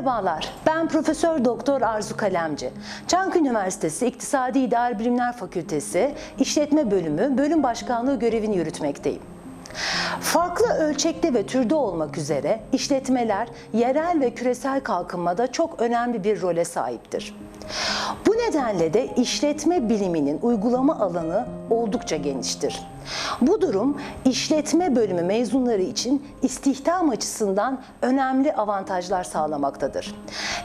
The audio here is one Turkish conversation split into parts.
Merhabalar, ben Profesör Doktor Arzu Kalemci. Çankı Üniversitesi İktisadi İdari Bilimler Fakültesi İşletme Bölümü Bölüm Başkanlığı görevini yürütmekteyim. Farklı ölçekte ve türde olmak üzere işletmeler yerel ve küresel kalkınmada çok önemli bir role sahiptir. Nedenle de işletme biliminin uygulama alanı oldukça geniştir. Bu durum işletme bölümü mezunları için istihdam açısından önemli avantajlar sağlamaktadır.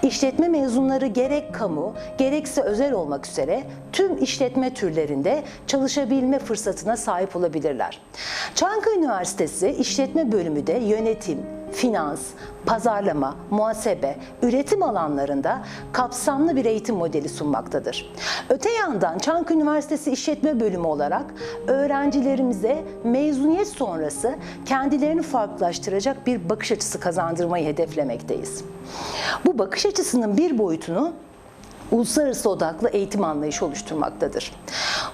İşletme mezunları gerek kamu gerekse özel olmak üzere tüm işletme türlerinde çalışabilme fırsatına sahip olabilirler. Çankaya Üniversitesi İşletme Bölümü de yönetim, finans, pazarlama, muhasebe, üretim alanlarında kapsamlı bir eğitim modeli sunmaktadır. Öte yandan Çankaya Üniversitesi İşletme Bölümü olarak öğrencilerimize mezuniyet sonrası kendilerini farklılaştıracak bir bakış açısı kazandırmayı hedeflemekteyiz. Bu bakış açısının bir boyutunu uluslararası odaklı eğitim anlayışı oluşturmaktadır.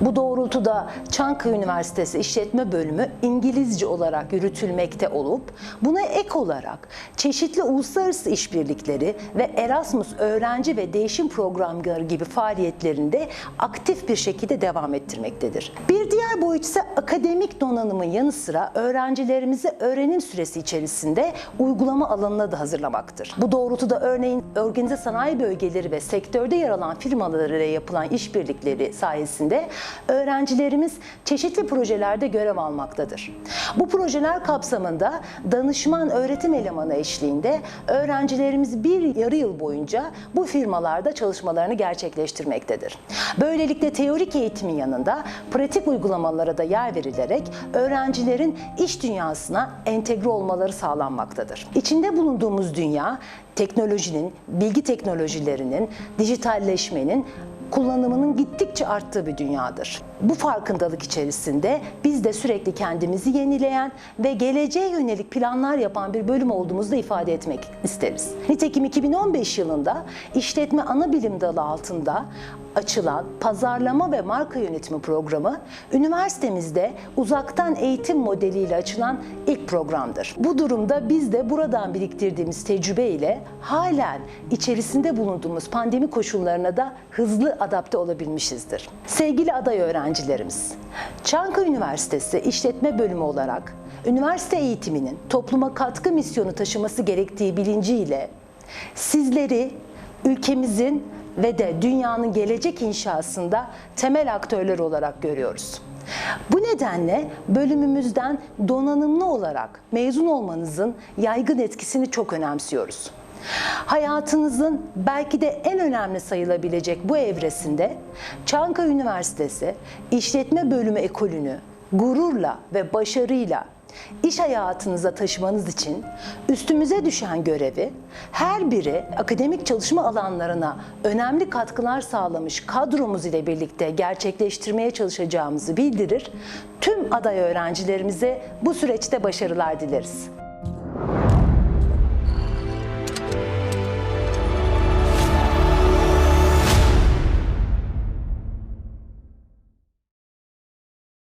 Bu doğrultuda Çankaya Üniversitesi İşletme Bölümü İngilizce olarak yürütülmekte olup buna ek olarak çeşitli uluslararası işbirlikleri ve Erasmus öğrenci ve değişim programları gibi faaliyetlerinde aktif bir şekilde devam ettirmektedir. Bir diğer boyut ise akademik donanımın yanı sıra öğrencilerimizi öğrenim süresi içerisinde uygulama alanına da hazırlamaktır. Bu doğrultuda örneğin organize sanayi bölgeleri ve sektörde yer alan firmalarıyla yapılan işbirlikleri sayesinde öğrencilerimiz çeşitli projelerde görev almaktadır. Bu projeler kapsamında danışman öğretim elemanı eşliğinde öğrencilerimiz bir yarı yıl boyunca bu firmalarda çalışmalarını gerçekleştirmektedir. Böylelikle teorik eğitimin yanında pratik uygulamalara da yer verilerek öğrencilerin iş dünyasına entegre olmaları sağlanmaktadır. İçinde bulunduğumuz dünya teknolojinin, bilgi teknolojilerinin, dijitalleşmenin kullanımının gittikçe arttığı bir dünyadır. Bu farkındalık içerisinde biz de sürekli kendimizi yenileyen ve geleceğe yönelik planlar yapan bir bölüm olduğumuzu da ifade etmek isteriz. Nitekim 2015 yılında işletme ana bilim dalı altında açılan pazarlama ve marka yönetimi programı üniversitemizde uzaktan eğitim modeliyle açılan ilk programdır. Bu durumda biz de buradan biriktirdiğimiz tecrübe ile halen içerisinde bulunduğumuz pandemi koşullarına da hızlı adapte olabilmişizdir. Sevgili aday öğrencilerimiz, Çankaya Üniversitesi İşletme Bölümü olarak üniversite eğitiminin topluma katkı misyonu taşıması gerektiği bilinciyle sizleri ülkemizin ve de dünyanın gelecek inşasında temel aktörler olarak görüyoruz. Bu nedenle bölümümüzden donanımlı olarak mezun olmanızın yaygın etkisini çok önemsiyoruz. Hayatınızın belki de en önemli sayılabilecek bu evresinde Çankaya Üniversitesi İşletme Bölümü ekolünü gururla ve başarıyla iş hayatınıza taşımanız için üstümüze düşen görevi her biri akademik çalışma alanlarına önemli katkılar sağlamış kadromuz ile birlikte gerçekleştirmeye çalışacağımızı bildirir. Tüm aday öğrencilerimize bu süreçte başarılar dileriz.